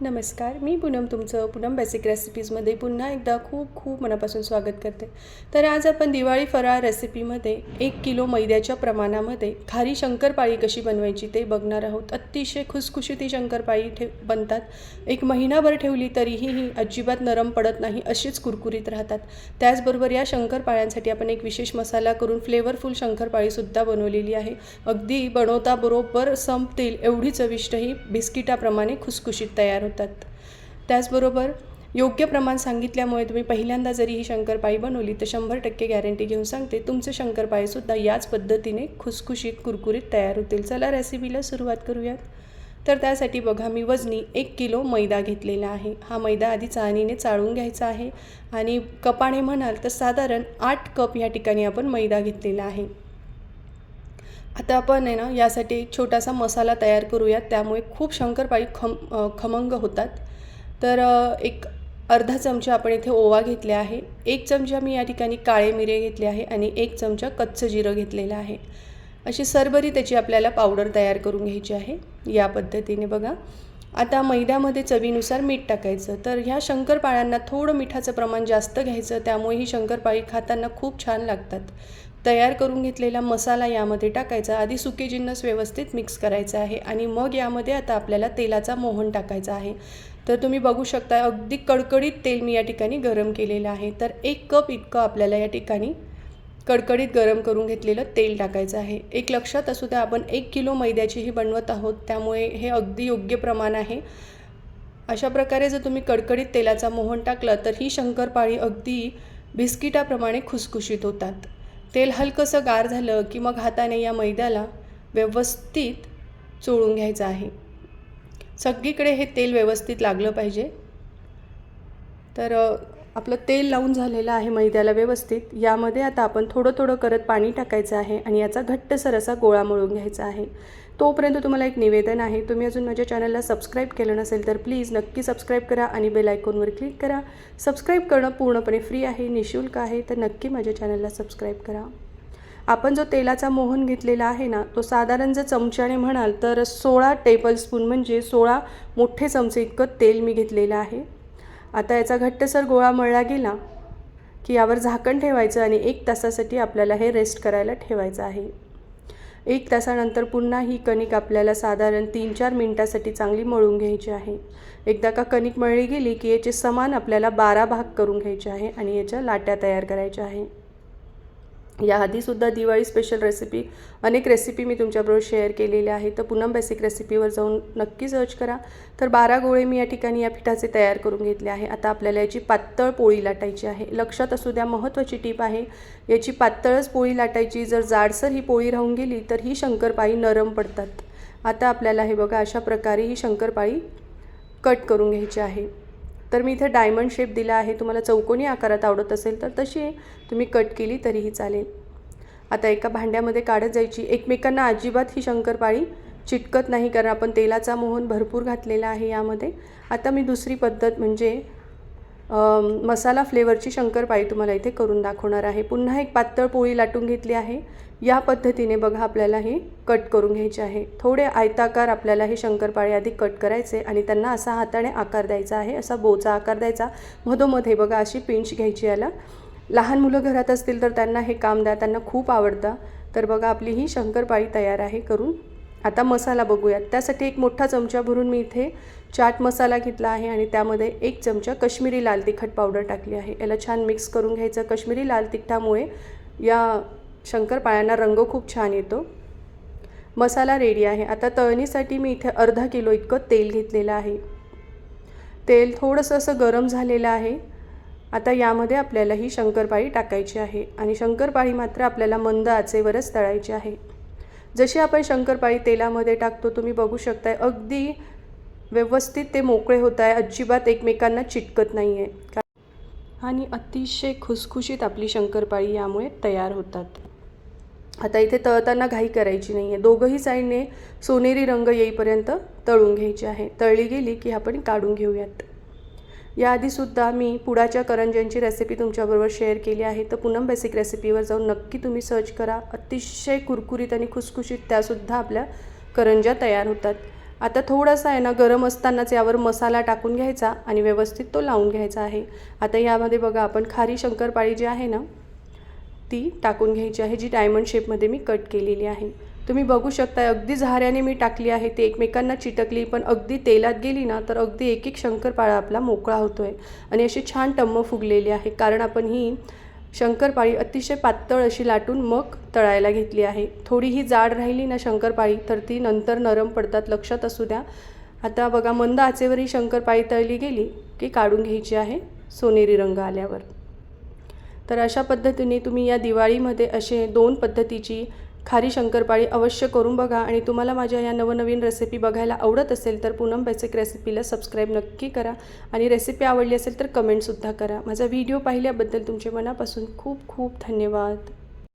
नमस्कार मी पूनम तुमचं पूनम बेसिक रेसिपीजमध्ये पुन्हा एकदा खूप खूप मनापासून स्वागत करते. तर आज आपण दिवाळी फराळ रेसिपीमध्ये एक किलो मैद्याच्या प्रमाणामध्ये खारी शंकरपाळी कशी बनवायची ते बघणार आहोत. अतिशय खुसखुशीत ही शंकरपाळी ठेव बनतात. एक महिनाभर ठेवली तरीही ही अजिबात नरम पडत नाही अशीच कुरकुरीत राहतात. त्याचबरोबर या शंकरपाळ्यांसाठी आपण एक विशेष मसाला करून फ्लेवरफुल शंकरपाळीसुद्धा बनवलेली आहे. अगदी बनवता बरोबर संपतील एवढी चविष्ट ही बिस्किटाप्रमाणे खुसखुशीत तयार आढळतात त्याचबरोबर योग्य प्रमाण सांगितल्यामुळे तुम्ही पहिल्यांदा जरी ही शंकरपाळी बनवली तर शंभर टक्के गॅरंटी घेऊन सांगते तुमचे शंकरपाळीसुद्धा याच पद्धतीने खुसखुशीत कुरकुरीत तयार होतील. चला रेसिपीला सुरुवात करूयात. तर त्यासाठी बघा मी वजनी एक किलो मैदा घेतलेला आहे. हा मैदा आधी चाळणीने चाळून घ्यायचा आहे. आणि कपाने म्हणाल तर साधारण आठ कप या ठिकाणी आपण मैदा घेतलेला आहे. आता आपण आहे ना यासाठी एक छोटासा मसाला तयार करूयात. त्यामुळे खूप शंकरपाळी खम खमंग होतात. तर एक अर्धा चमचा आपण इथे ओवा घेतले आहे. एक चमचा मी या ठिकाणी काळे मिरे घेतले आहे आणि एक चमचा कच्चं जिरं घेतलेलं आहे. अशी सरबरी त्याची आपल्याला पावडर तयार करून घ्यायची आहे. या पद्धतीने बघा. आता मैद्यामध्ये चवीनुसार मीठ टाकायचं. तर ह्या शंकरपाळ्यांना थोडं मिठाचं प्रमाण जास्त घ्यायचं. त्यामुळे ही शंकरपाळी खाताना खूप छान लागतात. तयार करून घेतलेला मसाला यामध्ये टाकायचा. आधी सुके जिन्नस व्यवस्थित मिक्स करायचा आहे आणि मग यामध्ये आता आपल्याला तेलाचा मोहन टाकायचा आहे. तर तुम्ही बघू शकता अगदी कडकडीत तेल मी या ठिकाणी गरम केलेलं आहे. तर एक कप इतकं आपल्याला या ठिकाणी कडकडीत गरम करून घेतलेलं तेल टाकायचं आहे. एक लक्षात असू द्या आपण एक किलो मैद्याचीही बनवत आहोत त्यामुळे हे अगदी योग्य प्रमाण आहे. अशा प्रकारे जर तुम्ही कडकडीत तेलाचा मोहन टाकला तर ही शंकरपाळी अगदी बिस्किटाप्रमाणे खुसखुशीत होतात. तेल हलकंसं गार झालं की मग हाताने या मैद्याला व्यवस्थित चोळून घ्यायचं आहे. सगळीकडे हे तेल व्यवस्थित लागलं पाहिजे. तर आपलं तेल लावून झालेलं आहे मैद्याला व्यवस्थित. यामध्ये आता आपण थोडं थोडं करत पाणी टाकायचं आहे आणि याचा घट्टसर असा गोळा मळून घ्यायचा आहे. तोपर्यंत तुम्हाला एक निवेदन आहे. तुम्ही अजून माझ्या चॅनलला सबस्क्राईब केलं नसेल तर प्लीज नक्की सबस्क्राईब करा आणि बेल आयकॉनवर क्लिक करा. सबस्क्राईब करणं पूर्णपणे फ्री आहे निशुल्क आहे तर नक्की माझ्या चॅनलला सबस्क्राईब करा. आपण जो तेलाचा मोहन घेतलेला आहे ना तो साधारण जर चमच्याने म्हणाल तर सोळा टेबलस्पून म्हणजे सोळा मोठे चमचे इतकं तेल मी घेतलेलं आहे. आता याचा घट्टसर गोळा मळला गेला की यावर झाकण ठेवायचं आणि एक तासासाठी आपल्याला हे रेस्ट करायला ठेवायचं आहे. एक तासानंतर पुन्हा ही कणिक आपल्याला साधारण तीन चार मिनटासाठी चांगली मळून घ्यायची आहे. एकदा का कणिक मळली गेली की याचे समान आपल्याला बारा भाग करून घ्यायचे आहे आणि याच्या लाट्या तयार करायच्या आहे. याआधीसुद्धा दिवाळी स्पेशल रेसिपी अनेक रेसिपी मी तुमच्याबरोबर शेअर केलेल्या आहेत. तर पूनम बेसिक रेसिपीवर जाऊन नक्की सर्च करा. तर बारा गोळे मी या ठिकाणी या पिठाचे तयार करून घेतले आहे. आता आपल्याला याची पातळ पोळी लाटायची आहे. लक्षात असू द्या महत्त्वाची टीप आहे. याची पातळच पोळी लाटायची. जर जाडसर ही पोळी राहून गेली तर ही शंकरपाळी नरम पडतात. आता आपल्याला हे बघा अशा प्रकारे ही शंकरपाळी कट करून घ्यायची आहे. तर मी इथे डायमंड शेप दिला आहे. तुम्हाला चौकोनी आकारात आवडत असेल तर तशी तुम्ही कट केली तरीही चालेल. आता एका भांड्यामध्ये काढत जायची. एकमेकांना अजिबात ही शंकरपाळी चिटकत नाही कारण आपण तेलाचा मोहन भरपूर घातलेला आहे यामध्ये. आता मी दुसरी पद्धत म्हणजे मसाला फ्लेवरची शंकरपाळी तुम्हाला इथे करून दाखवणार आहे. पुन्हा एक पातळ पोळी लाटून घेतली आहे. या पद्धतीने बघा आपल्याला हे कट करून घ्यायचे आहे. थोडे आयताकार आपल्याला हे शंकरपाळी आधी कट करायचे आणि त्यांना असा हाताने आकार द्यायचा आहे असा बोचा आकार द्यायचा. मधोमध हे बघा अशी पिंच घ्यायची याला. लहान मुलं घरात असतील तर त्यांना हे काम द्या त्यांना खूप आवडतं. तर बघा आपली ही शंकरपाळी तयार आहे करून आता मसाला बघूयात. त्यासाठी एक मोठा चमचा भरून मी इथे चाट मसाला घेतला आहे आणि त्यामध्ये एक चमचा कश्मीरी लाल तिखट पावडर टाकली आहे. याला छान मिक्स करून घ्यायचं. कश्मीरी लाल तिखटामुळे या शंकरपाळ्यांना रंग खूप छान येतो. मसाला रेडी आहे. आता तळणीसाठी मी इथे अर्धा किलो इतकं तेल घेतलेलं आहे. तेल थोडंसं असं गरम झालेलं आहे. आता यामध्ये आपल्याला ही शंकरपाळी टाकायची आहे आणि शंकरपाळी मात्र आपल्याला मंद आचेवरच तळायची आहे. जशी आपण शंकरपाळी तेलामध्ये टाकतो तुम्ही बघू शकताय अगदी व्यवस्थित ते मोकळे होत आहे. अजिबात एकमेकांना चिटकत नाही आहे आणि अतिशय खुसखुशीत आपली शंकरपाळी यामुळे तयार होतात. आता इथे तळताना घाई करायची नाही आहे दोघंही साईडने सोनेरी रंग येईपर्यंत तळून घ्यायची आहे. तळली गेली की आपण काढून घेऊयात. याआधीसुद्धा मी पुडाच्या करंज्यांची रेसिपी तुमच्याबरोबर शेअर केली आहे. तर पूनम बेसिक रेसिपीवर जाऊन नक्की तुम्ही सर्च करा. अतिशय कुरकुरीत आणि खुसखुशीत त्यासुद्धा आपल्या करंज्या तयार होतात. आता थोडासा आहे ना गरम असतानाच यावर मसाला टाकून घ्यायचा आणि व्यवस्थित तो लावून घ्यायचा आहे. आता यामध्ये बघा आपण खारी शंकरपाळी जी आहे ना ती टाकून घ्यायची आहे जी डायमंड शेपमध्ये मी कट केलेली आहे. तुम्ही बघू शकता अगदी झाऱ्याने मी टाकली आहे ते एकमेकांना चिटकली पण अगदी तेलात गेली ना तर अगदी एक एक शंकरपाळा आपला मोकळा होतो आहे आणि अशी छान टम्म फुगलेली आहे कारण आपण ही शंकरपाळी अतिशय पातळ अशी लाटून मग तळायला घेतली आहे. थोडी ही जाड राहिली ना शंकरपाळी तर ती नंतर नरम पडतात लक्षात असू द्या. आता बघा मंद आचेवर ही शंकरपाळी तळली गेली की काढून घ्यायची आहे सोनेरी रंग आल्यावर. तर अशा पद्धतीने तुम्ही या दिवाळीमध्ये असे दोन पद्धतीची खारी शंकरपाळी अवश्य करून बघा. आणि तुम्हाला माझ्या या नवनवीन रेसिपी बघायला आवडत असेल तर पूनम बेसिक रेसिपीला सबस्क्राईब नक्की करा. आणि रेसिपी आवडली असेल तर कमेंटसुद्धा करा. माझा व्हिडिओ पाहिल्याबद्दल तुमचे मनापासून खूप खूप धन्यवाद.